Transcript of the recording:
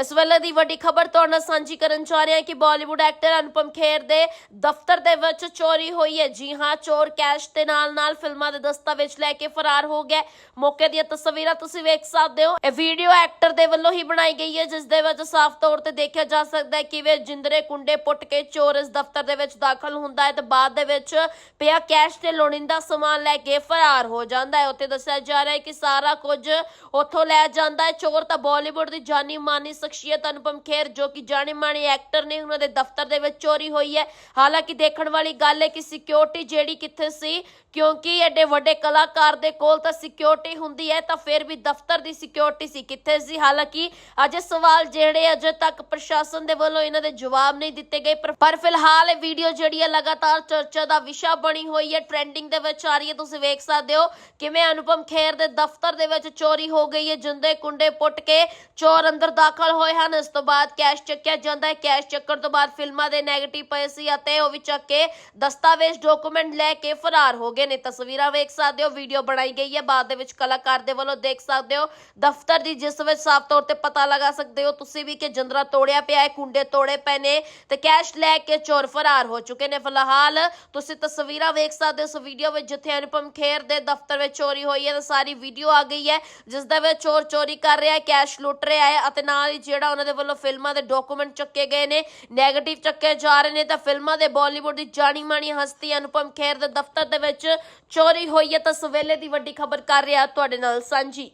ਇਸ ਵੇਲੇ ਦੀ ਵੱਡੀ ਖਬਰ ਤੁਹਾਡੇ ਨਾਲ ਸਾਂਝੀ ਕਰਨ ਜਾ ਰਹੇ ਹਾਂ ਕਿ ਬਾਲੀਵੁੱਡ ਐਕਟਰ ਅਨੁਪਮ ਖੇਰ ਦੇ ਦਫ਼ਤਰ ਦੇ ਵਿੱਚ ਚੋਰੀ ਹੋਈ ਹੈ। ਜੀ ਹਾਂ, ਚੋਰ ਕੈਸ਼ ਦੇ ਨਾਲ-ਨਾਲ ਫਿਲਮਾਂ ਦੇ ਦਸਤਾਵੇਜ਼ ਲੈ ਕੇ ਫਰਾਰ ਹੋ ਗਿਆ। ਮੌਕੇ ਦੀਆਂ ਤਸਵੀਰਾਂ ਤੁਸੀਂ ਵੇਖ ਸਕਦੇ ਹੋ। ਇਹ ਵੀਡੀਓ ਐਕਟਰ ਦੇ ਵੱਲੋਂ ਹੀ ਬਣਾਈ ਗਈ ਹੈ, ਜਿਸ ਦੇ ਵਿੱਚ ਸਾਫ਼ ਤੌਰ ਤੇ ਦੇਖਿਆ ਜਾ ਸਕਦਾ ਹੈ ਕਿਵੇਂ ਜਿੰਦਰੇ ਕੁੰਡੇ ਪੁੱਟ ਕੇ ਚੋਰ ਇਸ ਦਫ਼ਤਰ ਦੇ ਵਿੱਚ ਦਾਖਲ ਹੁੰਦਾ ਹੈ ਤੇ ਬਾਅਦ ਦੇ ਵਿੱਚ ਪਿਆ ਕੈਸ਼ ਤੇ ਲੋੜੀਂਦਾ ਸਮਾਨ ਲੈ ਕੇ ਫਰਾਰ ਹੋ ਜਾਂਦਾ ਹੈ। ਉੱਥੇ ਦੱਸਿਆ ਜਾ ਰਿਹਾ ਹੈ ਕਿ ਸਾਰਾ ਕੁਝ ਉੱਥੋਂ ਲੈ ਜਾਂਦਾ ਹੈ। ਚੋਰ ਤਾਂ ਬਾਲੀਵੁੱਡ ਦੀ ਜਾਨੀ ਮਾਨੀ ਸ਼ਖਸੀਅਤ ਅਨੁਪਮ ਖੇਰ ਜੋ ਕਿ ਜਾਣੇ ਮਾਣੇ ਐਕਟਰ ਨੇ ਉਹਨਾਂ ਦੇ ਦਫ਼ਤਰ ਦੇ ਵਿੱਚ ਚੋਰੀ ਹੋਈ ਹੈ। ਹਾਲਾਂਕਿ ਦੇਖਣ ਵਾਲੀ ਗੱਲ ਹੈ ਕਿ ਸਿਕਿਉਰਿਟੀ ਜਿਹੜੀ ਕਿੱਥੇ ਸੀ, ਕਿਉਂਕਿ ਐਡੇ ਵੱਡੇ ਕਲਾਕਾਰ ਦੇ ਕੋਲ ਤਾਂ ਸਿਕਿਉਰਿਟੀ ਹੁੰਦੀ ਹੈ, ਤਾਂ ਫਿਰ ਵੀ ਦਫ਼ਤਰ ਦੀ ਸਿਕਿਉਰਿਟੀ ਸੀ ਕਿੱਥੇ ਸੀ? ਹਾਲਾਂਕਿ ਅਜੇ ਸਵਾਲ ਜਿਹੜੇ ਅਜੇ ਤੱਕ ਪ੍ਰਸ਼ਾਸਨ ਦੇ ਵੱਲੋਂ ਇਹਨਾਂ ਦੇ ਜਵਾਬ ਨਹੀਂ ਦਿੱਤੇ ਗਏ, ਪਰ- ਪਰ ਫਿਲਹਾਲ ਇਹ ਵੀਡੀਓ ਜਿਹੜੀ ਹੈ ਲਗਾਤਾਰ ਚਰਚਾ ਦਾ ਵਿਸ਼ਾ ਬਣੀ ਹੋਈ ਹੈ ਟ੍ਰੈਂਡਿੰਗ ਦੇ ਵਿੱਚ ਆ ਰਹੀ ਹੈ। ਤੁਸੀਂ ਵੇਖ ਸਕਦੇ ਹੋ ਕਿਵੇਂ ਅਨੁਪਮ ਖੇਰ ਦੇ ਦਫ਼ਤਰ ਦੇ ਵਿੱਚ ਚੋਰੀ ਹੋ ਗਈ ਹੈ, ਜਿੰਦੇ ਕੁੰਡੇ ਪੁੱਟ ਕੇ ਚੋਰ ਅੰਦਰ ਦਾਖਲ ਹੋਏ ਹਨ। ਇਸ ਤੋਂ ਬਾਅਦ ਕੈਸ਼ ਚੱਕਿਆ ਜਾਂਦਾ ਹੈ। ਕੈਸ਼ ਚੱਕਣ ਤੋਂ ਬਾਅਦ ਫਿਲਮਾਂ ਦੇ 네ਗੇਟਿਵ ਪਏ ਸੀ ਅਤੇ ਉਹ ਵੀ ਚੱਕ ਕੇ ਦਸਤਾਵੇਜ਼ ਡਾਕੂਮੈਂਟ ਲੈ ਕੇ ਫਰਾਰ ਹੋ ਗਏ ਨੇ। ਤਸਵੀਰਾਂ ਵੇਖ ਸਕਦੇ ਹੋ ਵੀਡੀਓ ਬਣਾਈ ਗਈ ਹੈ। ਬਾਅਦ ਦੇ ਵਿੱਚ ਕਲਾਕਾਰ ਦੇ ਵੱਲੋਂ ਦੇਖ ਸਕਦੇ ਹੋ, ਦਫ਼ਤਰ ਦੀ ਜਿਸ ਵਿੱਚ ਸਾਫ਼ ਤੌਰ ਤੇ ਪਤਾ ਲਗਾ ਸਕਦੇ ਹੋ ਤੁਸੀਂ ਵੀ ਕਿ ਜੰਦਰਾ ਤੋੜਿਆ ਪਿਆ ਹੈ, ਕੁੰਡੇ ਤੋੜੇ ਪਏ ਨੇ ਤੇ ਕੈਸ਼ ਲੈ ਕੇ ਚੋਰ ਫਰਾਰ ਹੋ ਚੁੱਕੇ ਨੇ। ਫਿਲਹਾਲ ਤੁਸੀਂ ਤਸਵੀਰਾਂ ਵੇਖ ਸਕਦੇ ਹੋ। ਇਸ ਵੀਡੀਓ ਵਿੱਚ ਜਿੱਥੇ ਅਨੁਪਮ ਖੇਰ ਦੇ ਦਫ਼ਤਰ ਵਿੱਚ ਚੋਰੀ ਹੋਈ ਹੈ, ਤਾਂ ਸਾਰੀ ਵੀਡੀਓ ਆ ਗਈ ਹੈ, ਜਿਸ ਦੇ ਵਿੱਚ ਚੋਰ ਚੋਰੀ ਕਰ ਰਿਹਾ ਹੈ, ਕੈਸ਼ ਲੁੱਟ ਰਿਹਾ ਹੈ ਅਤੇ ਨਾਲ ਹੀ ਜਿਹੜਾ ਉਹਨਾਂ ਦੇ ਵੱਲੋਂ ਫਿਲਮਾਂ ਦੇ ਡਾਕੂਮੈਂਟ ਚੱਕੇ ਗਏ ਨੇ 네ਗੇਟਿਵ ਚੱਕੇ ਜਾ ਰਹੇ ਨੇ, ਤਾਂ ਫਿਲਮਾਂ ਦੇ ਬਾਲੀਵੁੱਡ ਦੀ ਜਾਣੀ ਮਾਣੀ ਹਸਤੀ ਅਨੁਪਮ ਖੇਰ ਦੇ ਦਫ਼ਤਰ ਦੇ ਵਿੱਚ ਚੋਰੀ ਹੋਈ ਹੈ। ਤਾਂ ਸਵੇਲੇ ਦੀ ਵੱਡੀ ਖਬਰ ਕਰ ਰਿਹਾ ਤੁਹਾਡੇ ਨਾਲ ਸਾਂਝੀ।